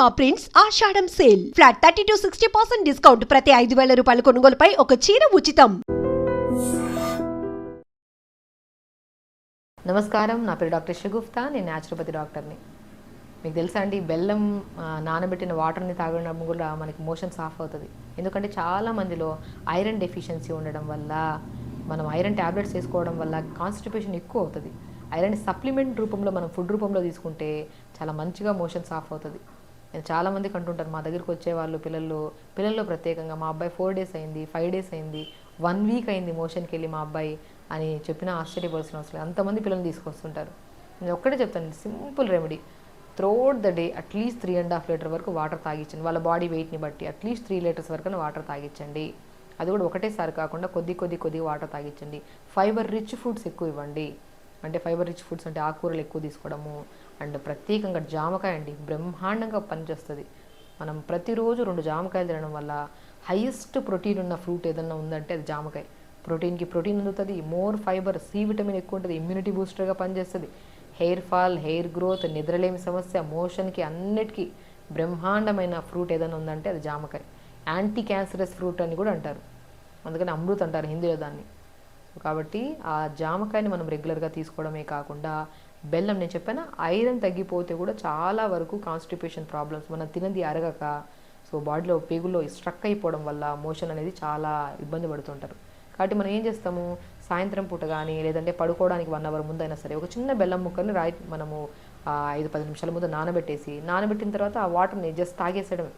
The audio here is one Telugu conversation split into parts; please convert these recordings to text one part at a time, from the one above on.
Cinema prints Ashadam sale. Flat thirty to sixty percent discount. ప్రతి ఐదు వేల రూపాయల కొనుగోలుపై ఒక చీర ఉచితం. నమస్కారం. నా పేరు డాక్టర్ షగుఫ్తా నేను న్యాచురోపతి డాక్టర్ని. మీకు తెలుసా అండి బెల్లం నానబెట్టిన వాటర్ని తాగడం కూడా మనకి మోషన్ సాఫ్ అవుతుంది. ఎందుకంటే చాలా మందిలో ఐరన్ డెఫిషియన్సీ ఉండడం వల్ల మనం ఐరన్ ట్యాబ్లెట్స్ వేసుకోవడం వల్ల కాన్స్టిపేషన్ ఎక్కువ అవుతుంది. ఐరన్ సప్లిమెంట్ రూపంలో మనం ఫుడ్ రూపంలో తీసుకుంటే చాలా మంచిగా మోషన్ సాఫ్ అవుతుంది. నేను చాలామందికి అంటుంటారు మా దగ్గరికి వచ్చే వాళ్ళు పిల్లలు పిల్లల్లో ప్రత్యేకంగా. మా అబ్బాయి ఫోర్ డేస్ అయింది ఫైవ్ డేస్ అయింది వన్ వీక్ అయింది మోషన్కి వెళ్ళి మా అబ్బాయి అని చెప్పినా ఆశ్చర్యపడాల్సిన అవసరం లేదు. అంతమంది పిల్లల్ని తీసుకొస్తుంటారు. నేను ఒక్కటే చెప్తాను simple remedy throughout the day at least three and half litre వరకు వాటర్ తాగించండి వాళ్ళ బాడీ వెయిట్ని బట్టి అట్లీస్ట్ త్రీ లీటర్స్ వరకు వాటర్ తాగించండి అది కూడా ఒకటేసారి కాకుండా కొద్ది కొద్ది కొద్దిగా వాటర్ తాగించండి ఫైబర్ రిచ్ ఫుడ్స్ ఎక్కువ ఇవ్వండి. అంటే ఫైబర్ రిచ్ ఫుడ్స్ అంటే ఆకుకూరలు ఎక్కువ తీసుకోవడము అండ్ ప్రత్యేకంగా జామకాయ అండి బ్రహ్మాండంగా పనిచేస్తుంది. మనం ప్రతిరోజు రెండు జామకాయలు తినడం వల్ల హైయెస్ట్ ప్రోటీన్ ఉన్న ఫ్రూట్ ఏదన్నా ఉందంటే అది జామకాయ. ప్రోటీన్కి ప్రోటీన్ అందుతుంది మోర్ ఫైబర్ సి విటమిన్ ఎక్కువ ఉంటుంది ఇమ్యూనిటీ బూస్టర్గా పనిచేస్తుంది. హెయిర్ ఫాల్ హెయిర్ గ్రోత్ నిద్రలేమి సమస్య మోషన్కి అన్నిటికీ బ్రహ్మాండమైన ఫ్రూట్ ఏదైనా ఉందంటే అది జామకాయ. యాంటీ క్యాన్సరస్ ఫ్రూట్ అని కూడా అంటారు. అందుకని అమృత్ అంటారు హిందీలో దాన్ని. కాబట్టి ఆ జామకాయని మనం రెగ్యులర్గా తీసుకోవడమే కాకుండా బెల్లం నేను చెప్పాను? ఐరన్ తగ్గిపోతే కూడా చాలా వరకు కాన్స్టిపేషన్ ప్రాబ్లమ్స్ మనం తినది అరగక సో బాడీలో పేగుల్లో స్ట్రక్ అయిపోవడం వల్ల మోషన్ అనేది చాలా ఇబ్బంది పడుతుంటారు. కాబట్టి మనం ఏం చేస్తాము? సాయంత్రం పూట కానీ లేదంటే పడుకోవడానికి వన్ అవర్ ముందైనా సరే ఒక చిన్న బెల్లం ముక్కని రాయి మనము ఐదు పది నిమిషాల ముందు నానబెట్టేసి నానబెట్టిన తర్వాత ఆ వాటర్ని జస్ట్ తాగేసేయడమే.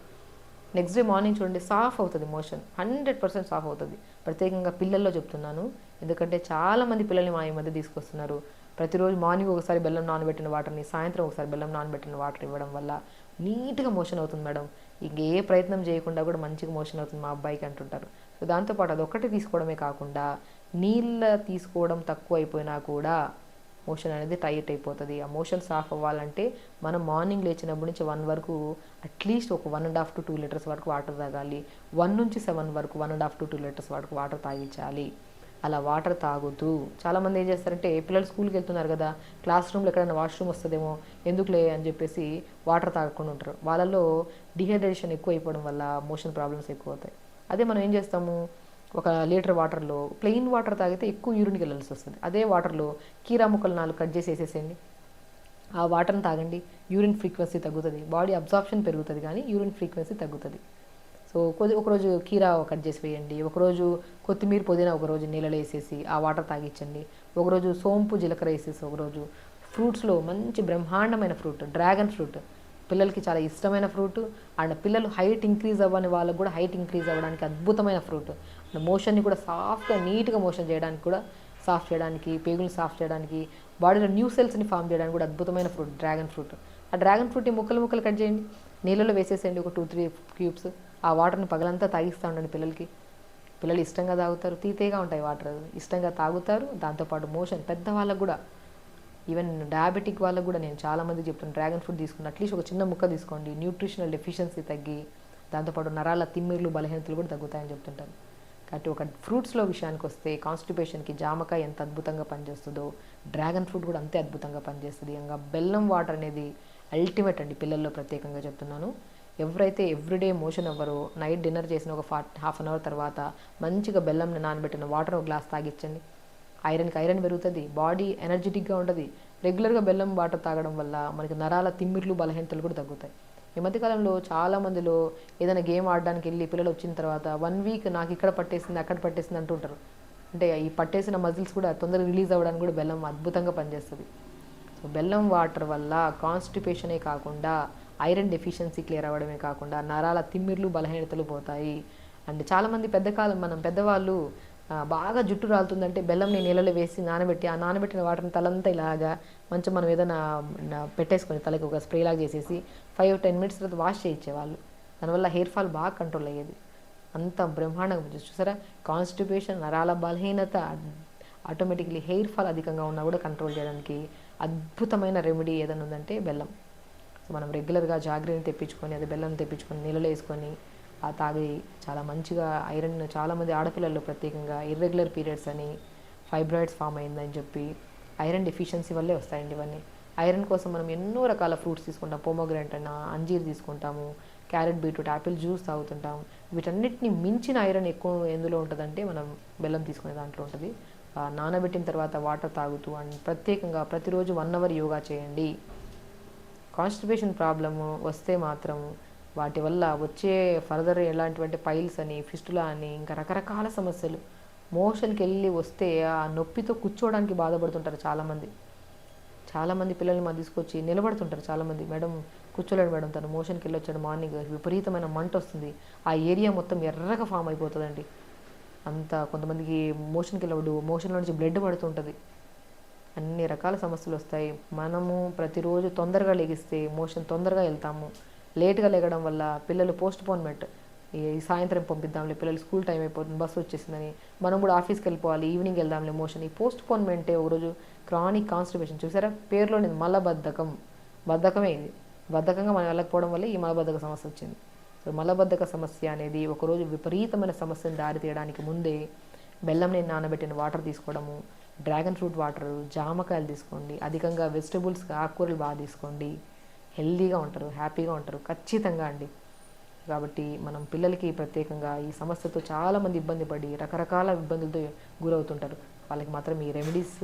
నెక్స్ట్ డే మార్నింగ్ చూడండి సాఫ్ అవుతుంది మోషన్ హండ్రెడ్ పర్సెంట్ సాఫ్ అవుతుంది. ప్రత్యేకంగా పిల్లల్లో చెప్తున్నాను. ఎందుకంటే చాలామంది పిల్లల్ని మా ఈ మధ్య తీసుకొస్తున్నారు. ప్రతిరోజు మార్నింగ్ ఒకసారి బెల్లం నానబెట్టిన వాటర్ని సాయంత్రం ఒకసారి బెల్లం నానబెట్టిన వాటర్ ఇవ్వడం వల్ల నీట్గా మోషన్ అవుతుంది మేడం. ఇంకే ప్రయత్నం చేయకుండా కూడా మంచిగా మోషన్ అవుతుంది మా అబ్బాయికి అంటుంటారు. సో దాంతోపాటు అదొక్కటి తీసుకోవడమే కాకుండా నీళ్ళ తీసుకోవడం తక్కువ అయిపోయినా కూడా మోషన్ అనేది టైట్ అయిపోతుంది. ఆ మోషన్ సాఫ్ అవ్వాలంటే మనం మార్నింగ్ లేచినప్పటి నుంచి వన్ వరకు అట్లీస్ట్ ఒక one and half to two litres వరకు వాటర్ తాగాలి. వన్ నుంచి సెవెన్ వరకు one and half to two litres వరకు వాటర్ తాగించాలి. అలా వాటర్ తాగుతూ చాలామంది ఏం చేస్తారంటే పిల్లలు స్కూల్కి వెళ్తున్నారు కదా క్లాస్ రూమ్లో ఎక్కడైనా వాష్రూమ్ వస్తుందేమో ఎందుకులే అని చెప్పేసి వాటర్ తాగకుండా ఉంటారు. వాళ్ళలో డిహైడ్రేషన్ ఎక్కువ అయిపోవడం వల్ల మోషన్ ప్రాబ్లమ్స్ ఎక్కువ అవుతాయి అదే మనం ఏం చేస్తాము? ఒక లీటర్ వాటర్లో ప్లెయిన్ వాటర్ తాగితే ఎక్కువ యూరిన్కి వెళ్ళాల్సి వస్తుంది. అదే వాటర్లో కీరా ముక్కలు నాలుగు కట్ చేసి వేసేసేయండి. ఆ వాటర్ని తాగండి. యూరిన్ ఫ్రీక్వెన్సీ తగ్గుతుంది. బాడీ అబ్జార్ప్షన్ పెరుగుతుంది కానీ యూరిన్ ఫ్రీక్వెన్సీ తగ్గుతుంది. సో కొద్ది ఒకరోజు కీరా కట్ చేసి వేయండి ఒకరోజు కొత్తిమీర పుదీనా ఒకరోజు నీళ్ళలో వేసేసి ఆ వాటర్ తాగించండి ఒకరోజు సోంపు జీలకర్ర వేసేసి ఒకరోజు ఫ్రూట్స్లో మంచి బ్రహ్మాండమైన ఫ్రూట్ డ్రాగన్ ఫ్రూట్. పిల్లలకి చాలా ఇష్టమైన ఫ్రూట్ అండ్ పిల్లలు హైట్ ఇంక్రీజ్ అవ్వని వాళ్ళకు కూడా హైట్ ఇంక్రీజ్ అవ్వడానికి అద్భుతమైన ఫ్రూట్. అండ్ మోషన్ని కూడా సాఫ్ట్గా నీట్గా మోషన్ చేయడానికి కూడా సాఫ్ట్ చేయడానికి పేగులు సాఫ్ట్ చేయడానికి బాడీలో న్యూ సెల్స్ని ఫామ్ చేయడానికి కూడా అద్భుతమైన ఫ్రూట్ డ్రాగన్ ఫ్రూట్. ఆ డ్రాగన్ ఫ్రూట్ని ముక్కలు ముక్కలు కట్ చేయండి నీళ్ళలో వేసేసేయండి ఒక టూ త్రీ క్యూబ్స్. ఆ వాటర్ని పగలంతా తాగిస్తూ ఉండండి పిల్లలకి. పిల్లలు ఇష్టంగా తాగుతారు తీతేగా ఉంటాయి వాటర్. ఇష్టంగా తాగుతారు దాంతోపాటు మోషన్ పెద్ద వాళ్ళకు కూడా. ఈవెన్ డయాబెటిక్ వాళ్ళకు కూడా నేను చాలామంది చెప్తాను డ్రాగన్ ఫ్రూట్ తీసుకుని అట్లీస్ట్ ఒక చిన్న ముక్క తీసుకోండి. న్యూట్రిషనల్ డెఫిషియన్సీ తగ్గి దాంతోపాటు నరాల తిమ్మిర్లు బలహీనతలు కూడా తగ్గుతాయని చెప్తుంటారు. కాబట్టి ఒక ఫ్రూట్స్లో విషయానికి వస్తే కాన్స్టిపేషన్కి జామకాయ ఎంత అద్భుతంగా పనిచేస్తుందో డ్రాగన్ ఫ్రూట్ కూడా అంతే అద్భుతంగా పనిచేస్తుంది. ఇంకా బెల్లం వాటర్ అనేది అల్టిమేట్ అండి పిల్లల్లో ప్రత్యేకంగా చెప్తున్నాను. ఎవరైతే ఎవ్రీడే మోషన్ అవ్వరో నైట్ డిన్నర్ చేసిన ఒక ఫా హాఫ్ అన్ అవర్ తర్వాత మంచిగా బెల్లంని నానబెట్టిన వాటర్ ఒక గ్లాస్ తాగిచ్చండి. ఐరన్కి ఐరన్ పెరుగుతుంది బాడీ ఎనర్జెటిక్గా ఉంటుంది. రెగ్యులర్గా బెల్లం వాటర్ తాగడం వల్ల మనకి నరాల తిమ్మిర్లు బలహీనతలు కూడా తగ్గుతాయి. ఈ మధ్యకాలంలో చాలా మందిలో ఏదైనా గేమ్ ఆడడానికి వెళ్ళి పిల్లలు వచ్చిన తర్వాత వన్ వీక్ నాకు ఇక్కడ పట్టేసింది అక్కడ పట్టేసింది అంటుంటారు అంటే ఈ పట్టేసిన మజిల్స్ కూడా తొందరగా రిలీజ్ అవ్వడానికి కూడా బెల్లం అద్భుతంగా పనిచేస్తుంది. సో బెల్లం వాటర్ వల్ల కాన్స్టిపేషనే కాకుండా ఐరన్ డెఫిషియన్సీ క్లియర్ అవ్వడమే కాకుండా నరాల తిమ్మిర్లు బలహీనతలు పోతాయి. అండ్ చాలామంది పెద్ద కాలం మనం పెద్దవాళ్ళు బాగా జుట్టు రాలుతుందంటే బెల్లంని నీళ్ళలో వేసి నానబెట్టి ఆ నానబెట్టిన వాటర్ని తలంతా ఇలాగా మంచిగా మనం ఏదైనా పెట్టేసుకొని తలకి ఒక స్ప్రే లాగా చేసేసి ఫైవ్ టెన్ మినిట్స్ తర్వాత వాష్ చేయించేవాళ్ళు. దానివల్ల హెయిర్ ఫాల్ బాగా కంట్రోల్ అయ్యేది. అంత బ్రహ్మాండంగా చూసారా? కాన్స్టిపేషన్ నరాల బలహీనత ఆటోమేటిక్లీ హెయిర్ ఫాల్ అధికంగా ఉన్నా కూడా కంట్రోల్ చేయడానికి అద్భుతమైన రెమెడీ ఏదైనా ఉందంటే బెల్లం. సో మనం రెగ్యులర్గా జాగ్రత్తని తెప్పించుకొని అది బెల్లం తెప్పించుకొని నీళ్ళలో వేసుకొని ఆ తాగి చాలా మంచిగా ఐరన్ చాలామంది ఆడపిల్లల్లో ప్రత్యేకంగా ఇర్రెగ్యులర్ పీరియడ్స్ అని ఫైబ్రాయిడ్స్ ఫామ్ అయిందని చెప్పి ఐరన్ డెఫిషియన్సీ వల్లే వస్తాయండి ఇవన్నీ. ఐరన్ కోసం మనం ఎన్నో రకాల ఫ్రూట్స్ తీసుకుంటాం. పోమోగ్రాంట్ అన్న అంజీర్ తీసుకుంటాము క్యారెట్ బీట్రూట్ యాపిల్ జ్యూస్ తాగుతుంటాం. వీటన్నిటిని మించిన ఐరన్ ఎక్కువ ఎందులో ఉంటుందంటే మనం బెల్లం తీసుకునే దాంట్లో ఉంటుంది. నానబెట్టిన తర్వాత వాటర్ తాగుతూ అండ్ ప్రత్యేకంగా ప్రతిరోజు వన్ అవర్ యోగా చేయండి. కాన్స్టిపేషన్ ప్రాబ్లము వస్తే మాత్రం వాటి వల్ల వచ్చే ఫర్దర్ ఎలాంటివంటే పైల్స్ అని ఫిస్టులా అని ఇంకా రకరకాల సమస్యలు. మోషన్కి వెళ్ళి వస్తే ఆ నొప్పితో కూర్చోవడానికి బాధపడుతుంటారు చాలామంది. చాలామంది పిల్లల్ని మా తీసుకొచ్చి నిలబడుతుంటారు చాలామంది. మేడం కూర్చోలేడు మేడం తను మోషన్కి వెళ్ళి వచ్చాడు మార్నింగ్ విపరీతమైన మంట వస్తుంది. ఆ ఏరియా మొత్తం ఎర్రగా ఫామ్ అయిపోతుందండి. అంత కొంతమందికి మోషన్కి వెళ్ళవడు మోషన్లో నుంచి బ్లడ్ పడుతుంటుంది. అన్ని రకాల సమస్యలు వస్తాయి. మనము ప్రతిరోజు తొందరగా లెగిస్తే మోషన్ తొందరగా వెళ్తాము. లేట్గా లెగడం వల్ల పిల్లలు పోస్ట్ పోన్మెంట్ ఈ సాయంత్రం పంపిద్దాంలే పిల్లలు స్కూల్ టైం అయిపోతుంది బస్సు వచ్చేసిందని. మనం కూడా ఆఫీస్కి వెళ్ళిపోవాలి ఈవినింగ్ వెళ్దాంలే మోషన్. ఈ పోస్ట్ పోన్మెంటే ఒకరోజు క్రానిక్ కాన్స్టిపేషన్. చూసారా? పేరులోని మలబద్ధకం. బద్ధకమే ఇది. బద్ధకంగా మనం వెళ్ళకపోవడం వల్ల ఈ మలబద్ధక సమస్య వచ్చింది. సో మలబద్ధక సమస్య అనేది ఒకరోజు విపరీతమైన సమస్యను దారితీయడానికి ముందే బెల్లంని నానబెట్టిన వాటర్ తీసుకోవడము డ్రాగన్ ఫ్రూట్ వాటర్ జామకాయలు తీసుకోండి అధికంగా వెజిటబుల్స్ ఆకుకూరలు బాగా తీసుకోండి. హెల్దీగా ఉంటారు హ్యాపీగా ఉంటారు ఖచ్చితంగా అండి. కాబట్టి మనం పిల్లలకి ప్రత్యేకంగా ఈ సమస్యతో చాలామంది ఇబ్బంది పడి రకరకాల ఇబ్బందులతో గురవుతుంటారు. వాళ్ళకి మాత్రం ఈ రెమెడీస్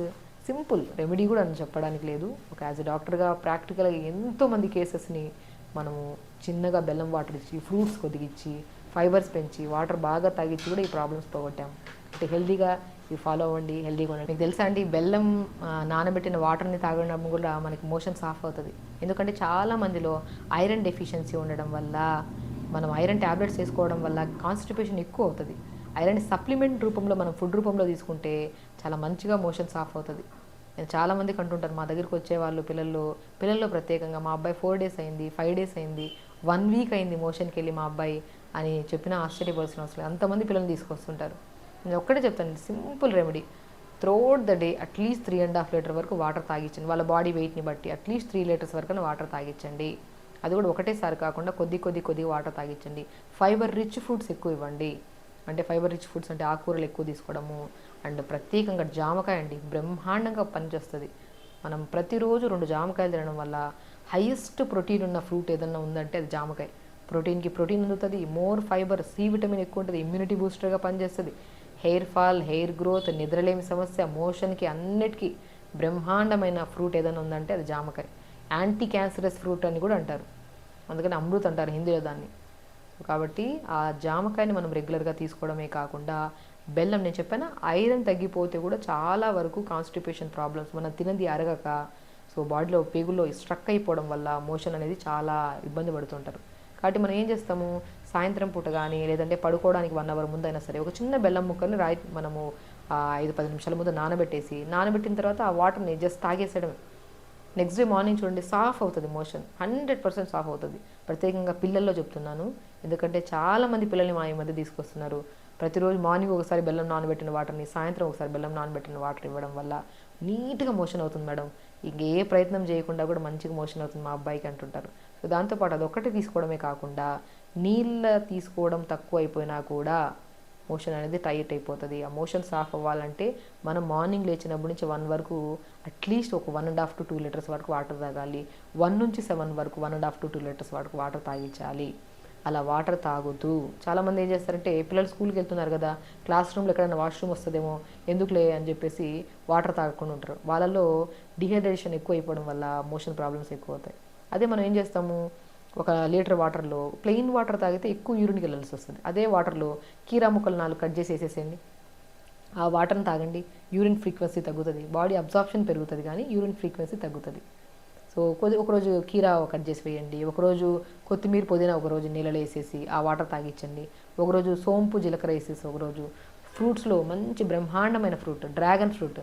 సింపుల్ రెమెడీ కూడా అని చెప్పడానికి లేదు. ఒక యాజ్ ఎ డాక్టర్గా ప్రాక్టికల్గా ఎంతోమంది కేసెస్ని మనము చిన్నగా బెల్లం వాటర్ ఇచ్చి ఫ్రూట్స్ కొద్దిగిచ్చి ఫైబర్స్ పెంచి వాటర్ బాగా తాగించి కూడా ఈ ప్రాబ్లమ్స్ పోగొట్టాము అంటే హెల్దీగా ఇవి ఫాలో అవ్వండి హెల్దీగా ఉండండి. మీకు తెలుసా అండి బెల్లం నానబెట్టిన వాటర్ని తాగడం కూడా మనకి మోషన్స్ ఆఫ్ అవుతుంది. ఎందుకంటే చాలా మందిలో ఐరన్ డెఫిషియన్సీ ఉండడం వల్ల మనం ఐరన్ ట్యాబ్లెట్స్ వేసుకోవడం వల్ల కాన్స్టిపేషన్ ఎక్కువ అవుతుంది. ఐరన్ సప్లిమెంట్ రూపంలో మనం ఫుడ్ రూపంలో తీసుకుంటే చాలా మంచిగా మోషన్స్ ఆఫ్ అవుతుంది. నేను చాలామంది అంటుంటాను మా దగ్గరికి వచ్చే వాళ్ళు పిల్లల్లో ప్రత్యేకంగా మా అబ్బాయి ఫోర్ డేస్ అయింది ఫైవ్ డేస్ అయింది వన్ వీక్ అయింది మోషన్కి వెళ్ళి మా అబ్బాయి అని చెప్పినా ఆశ్చర్యపోవాల్సిన అవసరం లేదు అంతమంది పిల్లల్ని తీసుకొస్తుంటారు. నేను ఒక్కటే చెప్తాను simple remedy throughout the day at least three and half litre వరకు వాటర్ తాగించండి వాళ్ళ బాడీ వెయిట్ని బట్టి అట్లీస్ట్ త్రీ లీటర్స్ వరకు వాటర్ తాగించండి అది కూడా ఒకటేసారి కాకుండా కొద్ది కొద్ది కొద్ది వాటర్ తాగించండి ఫైబర్ రిచ్ ఫుడ్స్ ఎక్కువ ఇవ్వండి. అంటే ఫైబర్ రిచ్ ఫుడ్స్ అంటే ఆకుకూరలు ఎక్కువ తీసుకోవడము. అండ్ ప్రత్యేకంగా జామకాయ అండి బ్రహ్మాండంగా పనిచేస్తుంది. మనం ప్రతిరోజు రెండు జామకాయలు తినడం వల్ల హైయెస్ట్ ప్రోటీన్ ఉన్న ఫ్రూట్ ఏదన్నా ఉందంటే అది జామకాయ. ప్రోటీన్కి ప్రోటీన్ అందుతుంది. మోర్ ఫైబర్ సి విటమిన్ ఎక్కువ ఉంటుంది. ఇమ్యూనిటీ బూస్టర్గా పనిచేస్తుంది. హెయిర్ ఫాల్ హెయిర్ గ్రోత్ నిద్రలేమి సమస్య మోషన్కి అన్నిటికీ బ్రహ్మాండమైన ఫ్రూట్ ఏదైనా ఉందంటే అది జామకాయ. యాంటీ క్యాన్సరస్ ఫ్రూట్ అని కూడా అంటారు. అందుకని అమృత్ అంటారు హిందీలో దాన్ని. కాబట్టి ఆ జామకాయని మనం రెగ్యులర్గా తీసుకోవడమే కాకుండా బెల్లం నేను చెప్పాను ఐరన్ తగ్గిపోతే కూడా చాలా వరకు కాన్స్టిపేషన్ ప్రాబ్లమ్స్. మనం తినది అరగక సో బాడీలో పేగుల్లో స్ట్రక్ అయిపోవడం వల్ల మోషన్ అనేది చాలా ఇబ్బంది పడుతుంటారు. కాబట్టి మనం ఏం చేస్తాము సాయంత్రం పూట కానీ లేదంటే పడుకోవడానికి వన్ అవర్ ముందు అయినా సరే ఒక చిన్న బెల్లం ముక్కని రాయి మనము ఐదు పది నిమిషాల ముందు నానబెట్టేసి నానబెట్టిన తర్వాత ఆ వాటర్ని జస్ట్ తాగేసేయడమే. నెక్స్ట్ డే మార్నింగ్ చూడండి సాఫ్ అవుతుంది మోషన్. హండ్రెడ్ పర్సెంట్ సాఫ్ అవుతుంది. ప్రత్యేకంగా పిల్లల్లో చెప్తున్నాను. ఎందుకంటే చాలామంది పిల్లల్ని మా ఈ మధ్య తీసుకొస్తున్నారు. ప్రతిరోజు మార్నింగ్ ఒకసారి బెల్లం నానబెట్టిన వాటర్ని సాయంత్రం ఒకసారి బెల్లం నానబెట్టిన వాటర్ ఇవ్వడం వల్ల నీట్గా మోషన్ అవుతుంది మేడం. ఇంకే ప్రయత్నం చేయకుండా కూడా మంచిగా మోషన్ అవుతుంది మా అబ్బాయికి అంటుంటారు. సో దాంతోపాటు అదొక్కటి తీసుకోవడమే కాకుండా నీళ్ళ తీసుకోవడం తక్కువ అయిపోయినా కూడా మోషన్ అనేది టైట్ అయిపోతుంది. ఆ మోషన్ సాఫ్ అవ్వాలంటే మనం మార్నింగ్ లేచినప్పటి నుంచి వన్ వరకు అట్లీస్ట్ ఒక one and half to two litres వరకు వాటర్ తాగాలి. వన్ నుంచి సెవెన్ వరకు one and half to two litres వరకు వాటర్ తాగించాలి. అలా వాటర్ తాగుతూ చాలామంది ఏం చేస్తారంటే పిల్లలు స్కూల్కి వెళ్తున్నారు కదా క్లాస్ రూమ్లో ఎక్కడైనా వాష్రూమ్ వస్తుందేమో ఎందుకులే? అని చెప్పేసి వాటర్ తాగకుండా ఉంటారు. వాళ్ళలో డిహైడ్రేషన్ ఎక్కువ అయిపోవడం వల్ల మోషన్ ప్రాబ్లమ్స్ ఎక్కువ అవుతాయి అదే మనం ఏం చేస్తాము? ఒక లీటర్ వాటర్లో ప్లెయిన్ వాటర్ తాగితే ఎక్కువ యూరిన్కి వెళ్ళాల్సి వస్తుంది. అదే వాటర్లో కీరా ముక్కలు నాలుగు కట్ చేసి వేసేసేయండి. ఆ వాటర్ని తాగండి. యూరిన్ ఫ్రీక్వెన్సీ తగ్గుతుంది. బాడీ అబ్జార్ప్షన్ పెరుగుతుంది కానీ యూరిన్ ఫ్రీక్వెన్సీ తగ్గుతుంది. సో కొద్ది ఒకరోజు కీరా కట్ చేసి వేయండి. ఒకరోజు కొత్తిమీర పుదీనా ఒకరోజు నీళ్ళలో వేసేసి ఆ వాటర్ తాగించండి ఒకరోజు సోంపు జీలకర్ర వేసేసి ఒకరోజు ఫ్రూట్స్లో మంచి బ్రహ్మాండమైన ఫ్రూట్ డ్రాగన్ ఫ్రూట్.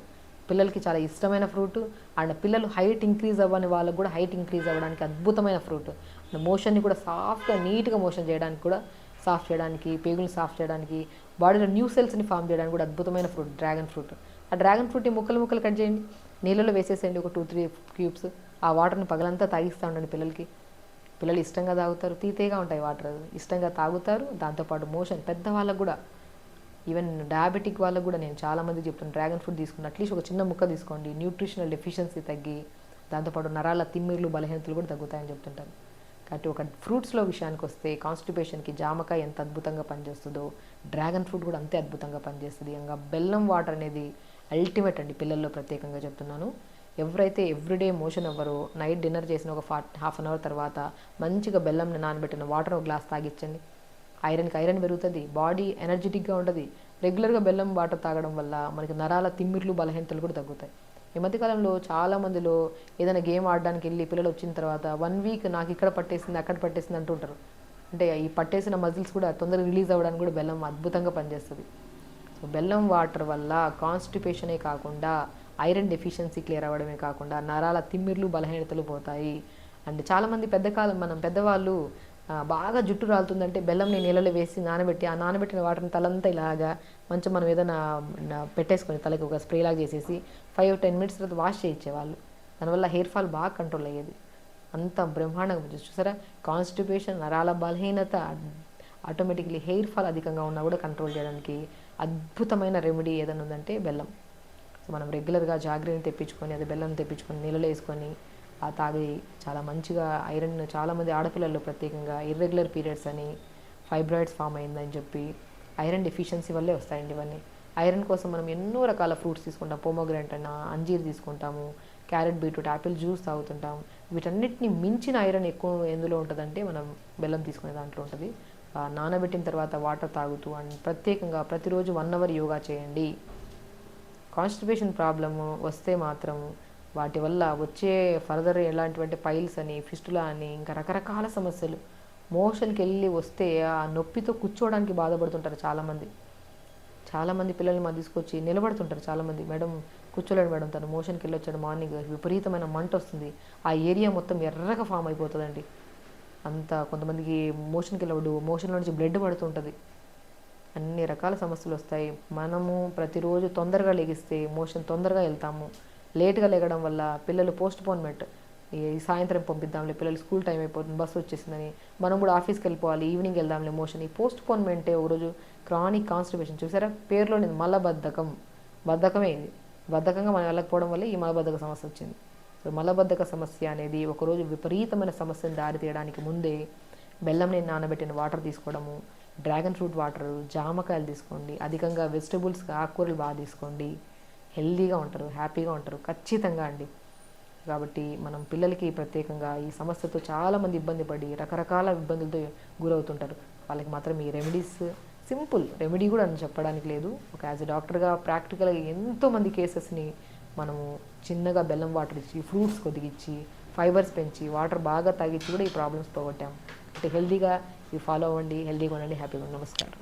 పిల్లలకి చాలా ఇష్టమైన ఫ్రూట్. అండ్ పిల్లలు హైట్ ఇంక్రీజ్ అవ్వని వాళ్ళకు కూడా హైట్ ఇంక్రీజ్ అవ్వడానికి అద్భుతమైన ఫ్రూట్. అండ్ మోషన్ని కూడా సాఫ్ట్గా నీట్గా మోషన్ చేయడానికి కూడా సాఫ్ట్ చేయడానికి పేగులు సాఫ్ట్ చేయడానికి బాడీలో న్యూ సెల్స్ని ఫామ్ చేయడానికి కూడా అద్భుతమైన ఫ్రూట్ డ్రాగన్ ఫ్రూట్. ఆ డ్రాగన్ ఫ్రూట్ని ముక్కలు ముక్కలు కట్ చేయండి. నీళ్ళలో వేసేసేయండి ఒక టూ త్రీ క్యూబ్స్. ఆ వాటర్ని పగలంతా తాగిస్తూ ఉండండి పిల్లలకి. పిల్లలు ఇష్టంగా తాగుతారు తీతేగా ఉంటాయి వాటర్. ఇష్టంగా తాగుతారు దాంతోపాటు మోషన్ పెద్దవాళ్ళకు కూడా ఈవెన్ డయాబెటిక్ వాళ్ళకు కూడా నేను చాలా మంది చెప్తాను డ్రాగన్ ఫ్రూట్ తీసుకున్న అట్లీస్ట్ ఒక చిన్న ముక్క తీసుకోండి న్యూట్రిషనల్ డెఫిషియన్సీ తగ్గి దాంతోపాటు నరాల తిమ్మిర్లు బలహీనతలు కూడా తగ్గుతాయని చెప్తుంటారు. కాబట్టి ఒక ఫ్రూట్స్లో విషయానికి వస్తే కాన్స్టిపేషన్కి జామకాయ ఎంత అద్భుతంగా పనిచేస్తుందో డ్రాగన్ ఫ్రూట్ కూడా అంతే అద్భుతంగా పనిచేస్తుంది. ఇంకా బెల్లం వాటర్ అనేది అల్టిమేట్ అండి పిల్లల్లో ప్రత్యేకంగా చెప్తున్నాను. ఎవరైతే ఎవ్రీడే మోషన్ అవ్వరో నైట్ డిన్నర్ చేసిన ఒక ఫా హాఫ్ అన్ అవర్ తర్వాత మంచిగా బెల్లంని నానబెట్టిన వాటర్ ఒక గ్లాస్ తాగించండి ఐరన్కి ఐరన్ పెరుగుతుంది బాడీ ఎనర్జెటిక్గా ఉంటుంది. రెగ్యులర్గా బెల్లం వాటర్ తాగడం వల్ల మనకి నరాల తిమ్మిర్లు బలహీనతలు కూడా తగ్గుతాయి. ఈ మధ్యకాలంలో చాలా మందిలో ఏదైనా గేమ్ ఆడడానికి వెళ్ళి పిల్లలు వచ్చిన తర్వాత వన్ వీక్ నాకు ఇక్కడ పట్టేసింది అక్కడ పట్టేసింది అంటుంటారు. అంటే ఈ పట్టేసిన మజిల్స్ కూడా తొందరగా రిలీజ్ అవ్వడానికి కూడా బెల్లం అద్భుతంగా పనిచేస్తుంది. సో బెల్లం వాటర్ వల్ల కాన్స్టిపేషనే కాకుండా ఐరన్ డెఫిషియన్సీ క్లియర్ అవ్వడమే కాకుండా నరాల తిమ్మిర్లు బలహీనతలు పోతాయి. అండ్ చాలామంది పెద్ద కాలం మనం పెద్దవాళ్ళు బాగా జుట్టు రాలుతుందంటే బెల్లంని నీళ్ళలో వేసి నానబెట్టి ఆ నానబెట్టిన వాటర్ని తలంతా ఇలాగా మంచి మనం ఏదైనా పెట్టేసుకొని తలకి ఒక స్ప్రేలాగా చేసేసి ఫైవ్ టెన్ మినిట్స్ తర్వాత వాష్ చేయించేవాళ్ళు. దానివల్ల హెయిర్ ఫాల్ బాగా కంట్రోల్ అయ్యేది. అంత బ్రహ్మాండంగా చూసారా? కాన్స్టిపేషన్ నరాల బలహీనత ఆటోమేటిక్లీ హెయిర్ ఫాల్ అధికంగా ఉన్నా కూడా కంట్రోల్ చేయడానికి అద్భుతమైన రెమెడీ ఏదైనా ఉందంటే బెల్లం. సో మనం రెగ్యులర్గా జాగ్రత్తని తెప్పించుకొని అది బెల్లం తెప్పించుకొని నీళ్ళలో వేసుకొని తాగి చాలా మంచిగా ఐరన్ చాలామంది ఆడపిల్లల్లో ప్రత్యేకంగా ఇర్రెగ్యులర్ పీరియడ్స్ అని ఫైబ్రాయిడ్స్ ఫామ్ అయిందని చెప్పి ఐరన్ డెఫిషియన్సీ వల్లే వస్తాయండి ఇవన్నీ. ఐరన్ కోసం మనం ఎన్నో రకాల ఫ్రూట్స్ తీసుకుంటాం. పోమోగ్రాంట్ అన్న అంజీర్ తీసుకుంటాము క్యారెట్ బీట్రూట్ యాపిల్ జ్యూస్ తాగుతుంటాం వీటన్నిటిని మించిన ఐరన్ ఎక్కువ ఎందులో ఉంటుందంటే మనం బెల్లం తీసుకునే దాంట్లో ఉంటుంది. నానబెట్టిన తర్వాత వాటర్ తాగుతూ అండ్ ప్రత్యేకంగా ప్రతిరోజు వన్ అవర్ యోగా చేయండి. కాన్స్టిపేషన్ ప్రాబ్లము వస్తే మాత్రం వాటి వల్ల వచ్చే ఫర్దర్ ఎలాంటివంటే పైల్స్ అని ఫిస్టులా అని ఇంకా రకరకాల సమస్యలు. మోషన్కి వెళ్ళి వస్తే ఆ నొప్పితో కూర్చోవడానికి బాధపడుతుంటారు చాలామంది. చాలామంది పిల్లల్ని మా తీసుకొచ్చి నిలబడుతుంటారు చాలామంది. మేడం కూర్చోలేడు మేడం తను మోషన్కి వెళ్ళి వచ్చాడు మార్నింగ్. విపరీతమైన మంట వస్తుంది. ఆ ఏరియా మొత్తం ఎర్రగా ఫామ్ అయిపోతుందండి. అంత కొంతమందికి మోషన్కి వెళ్ళినప్పుడు మోషన్లో నుంచి బ్లడ్ పడుతుంటుంది. అన్ని రకాల సమస్యలు వస్తాయి. మనము ప్రతిరోజు తొందరగా లెగిస్తే మోషన్ తొందరగా వెళ్తాము. లేట్గా లేగడం వల్ల పిల్లలు పోస్ట్ పోన్మెంట్ ఈ సాయంత్రం పంపిద్దాంలే పిల్లలు స్కూల్ టైం అయిపోతుంది బస్సు వచ్చేసిందని మనం కూడా ఆఫీస్కి వెళ్ళిపోవాలి ఈవినింగ్ వెళ్దాంలే మోషన్. ఈ పోస్ట్ పోన్మెంటే ఒకరోజు క్రానిక్ కాన్స్టిపేషన్. చూసారా? పేరులోని మలబద్ధకం. బద్ధకమే ఇది. బద్ధకంగా మనం వెళ్ళకపోవడం వల్ల ఈ మలబద్ధక సమస్య వచ్చింది. సో మలబద్ధక సమస్య అనేది ఒకరోజు విపరీతమైన సమస్యను దారితీయడానికి ముందే బెల్లంని నానబెట్టిన వాటర్ తీసుకోవడము డ్రాగన్ ఫ్రూట్ వాటర్ జామకాయలు తీసుకోండి అధికంగా వెజిటబుల్స్ ఆకుకూరలు బాగా తీసుకోండి హెల్దీగా ఉంటారు హ్యాపీగా ఉంటారు ఖచ్చితంగా అండి. కాబట్టి మనం పిల్లలకి ప్రత్యేకంగా ఈ సమస్యతో చాలామంది ఇబ్బంది పడి రకరకాల ఇబ్బందులతో గురవుతుంటారు. వాళ్ళకి మాత్రం ఈ రెమెడీస్ సింపుల్ రెమెడీ కూడా అని చెప్పడానికి లేదు. ఒక యాజ్ ఎ డాక్టర్గా ప్రాక్టికల్గా ఎంతోమంది కేసెస్ని మనము చిన్నగా బెల్లం వాటర్ ఇచ్చి ఫ్రూట్స్ కొద్దిగిచ్చి ఫైబర్స్ పెంచి వాటర్ బాగా తాగిచ్చి కూడా ఈ ప్రాబ్లమ్స్ పోగొట్టాం. అంటే హెల్దీగా ఇవి ఫాలో అవ్వండి హెల్దీగా ఉండండి హ్యాపీగా నమస్కారం.